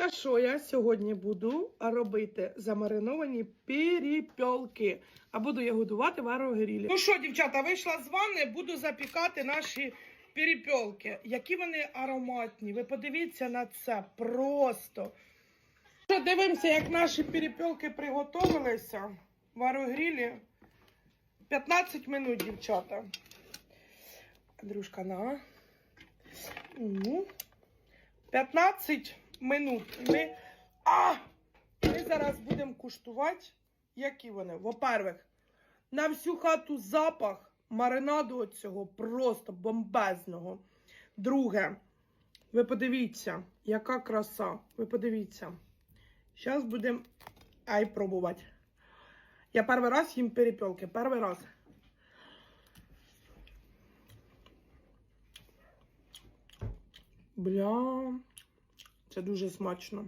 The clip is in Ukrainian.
Дивіться, що я сьогодні буду робити замариновані перепілки. А буду я годувати в аерогрілі. Ну що, дівчата, вийшла з ванни, буду запікати наші перепілки. Які вони ароматні. Ви подивіться на це просто. Що, дивимося, як наші перепілки приготувалися в аерогрілі. 15 минут, дівчата. Андрюшка, на. Ну. 15 минут. І Ми, а! Ми зараз будемо куштувати, які вони. Во-первых, на всю хату запах маринаду цього просто бомбезного. Друге, ви подивіться, яка краса. Ви подивіться. Зараз будемо ай пробувати. Я перший раз їм перепілки. Перший раз. Бля, це дуже смачно.